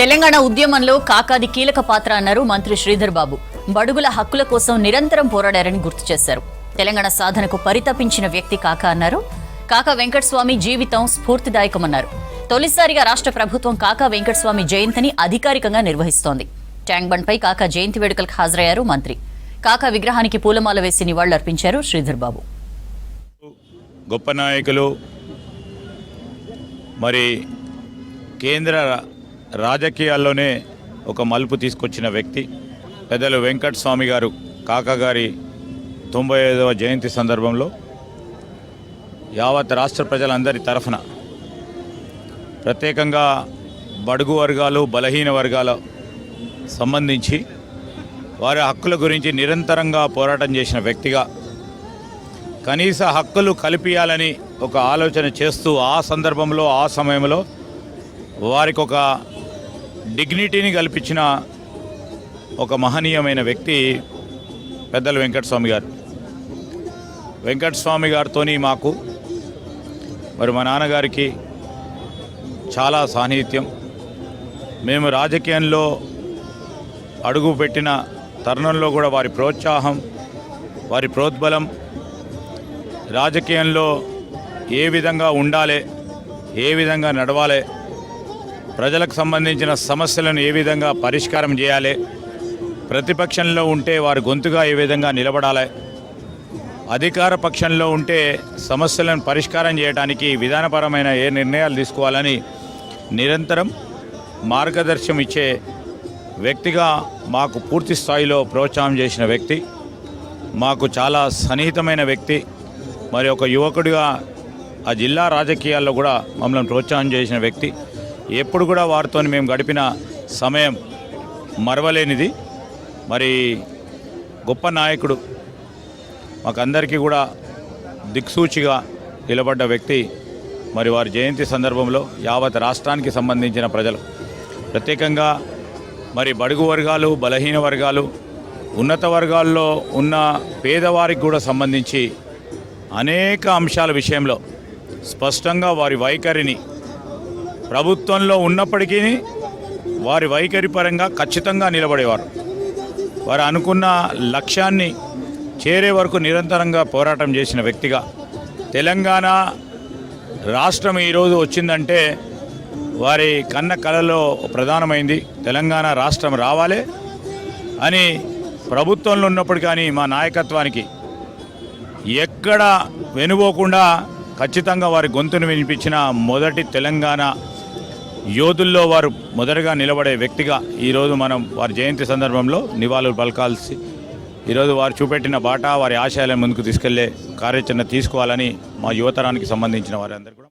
తెలంగాణ ఉద్యమంలో కాకాది కీలక పాత్ర అన్నారు మంత్రి శ్రీధర్ బాబు. బడుగుల హక్కుల కోసం నిరంతరం పోరాడారని గుర్తు చేశారు. తెలంగాణ సాధనకు పరితపించిన వ్యక్తి కాకా అన్నారు. కాకా వెంకటస్వామి జీవితం స్ఫూర్తిదాయకమన్నారు. తొలిసారిగా రాష్ట్ర ప్రభుత్వం కాకా వెంకటస్వామి జయంతిని అధికారికంగా నిర్వహిస్తోంది. ట్యాంక్ బండ్పై కాకా జయంతి వేడుకలకు హాజరయ్యారు మంత్రి. కాకా విగ్రహానికి పూలమాల వేసి నివాళులర్పించారు శ్రీధర్ బాబు. గొప్ప నాయకులు మరి కేంద్ర రాజకీయాల్లోనే ఒక మలుపు తీసుకొచ్చిన వ్యక్తి. పెద్దలు వెంకట స్వామి గారు కాకగారి తొంభై ఐదవ జయంతి సందర్భంలో యావత్ రాష్ట్ర ప్రజలందరి తరఫున ప్రత్యేకంగా బడుగు వర్గాలు బలహీన వర్గాల సంబంధించి వారి హక్కుల గురించి నిరంతరంగా పోరాటం చేసిన వ్యక్తిగా కనీస హక్కులు కల్పించాలని ఒక ఆలోచన చేస్తూ ఆ సందర్భంలో ఆ సమయంలో వారికి ఒక డిగ్నిటీని కల్పించిన ఒక మహనీయమైన వ్యక్తి పెద్దలు వెంకటస్వామి గారు. వెంకటస్వామి గారితో మాకు మరి మా నాన్నగారికి చాలా సాన్నిహిత్యం. మేము రాజకీయంలో అడుగు పెట్టిన తరుణంలో కూడా వారి ప్రోత్సాహం వారి ప్రోద్బలం రాజకీయంలో ఏ విధంగా ఉండాలి ఏ విధంగా నడవాలి ప్రజలకు సంబంధించిన సమస్యలను ఏ విధంగా పరిష్కారం చేయాలి? ప్రతిపక్షంలో ఉంటే వారి గొంతుగా ఏ విధంగా నిలబడాలి? అధికార పక్షంలో ఉంటే సమస్యలను పరిష్కారం చేయడానికి విధానపరమైన ఏ నిర్ణయాలు తీసుకోవాలని నిరంతరం మార్గదర్శనం ఇచ్చే వ్యక్తిగా మాకు పూర్తి స్థాయిలో ప్రోత్సాహం చేసిన వ్యక్తి మాకు చాలా సన్నిహితమైన వ్యక్తి మరి ఒక యువకుడిగా ఆ జిల్లా రాజకీయాల్లో కూడా మమ్మల్ని ప్రోత్సాహం చేసిన వ్యక్తి ఎప్పుడు కూడా వారితో మేము గడిపిన సమయం మరవలేనిది. మరి గొప్ప నాయకుడు మాకందరికీ కూడా దిక్సూచిగా నిలబడ్డ వ్యక్తి మరి వారి జయంతి సందర్భంలో యావత్ రాష్ట్రానికి సంబంధించిన ప్రజలు. ప్రత్యేకంగా మరి బడుగు వర్గాలు బలహీన వర్గాలు ఉన్నత వర్గాల్లో ఉన్న పేదవారికి కూడా సంబంధించి అనేక అంశాల విషయంలో స్పష్టంగా వారి వైఖరిని ప్రభుత్వంలో ఉన్నప్పటికీ వారి వైఖరి పరంగా ఖచ్చితంగా నిలబడేవారు. వారు అనుకున్న లక్ష్యాన్ని చేరే వరకు నిరంతరంగా పోరాటం చేసిన వ్యక్తిగా తెలంగాణ రాష్ట్రం ఈరోజు వచ్చిందంటే వారి కన్న కళలో ప్రధానమైంది. తెలంగాణ రాష్ట్రం రావాలి అని ప్రభుత్వంలో ఉన్నప్పుడు కానీ మా నాయకత్వానికి ఎక్కడ వెనుపోకుండా ఖచ్చితంగా వారి గొంతును వినిపించిన మొదటి తెలంగాణ యోధుల్లో వారు మొదటగా నిలబడే వ్యక్తిగా ఈరోజు మనం వారి జయంతి సందర్భంలో నివాళులు పలకాల్సి ఈరోజు వారు చూపెట్టిన బాట వారి ఆశయాలను ముందుకు తీసుకెళ్ళే కార్యాచరణ తీసుకోవాలని మా యువతరానికి సంబంధించిన వారందరూ కూడా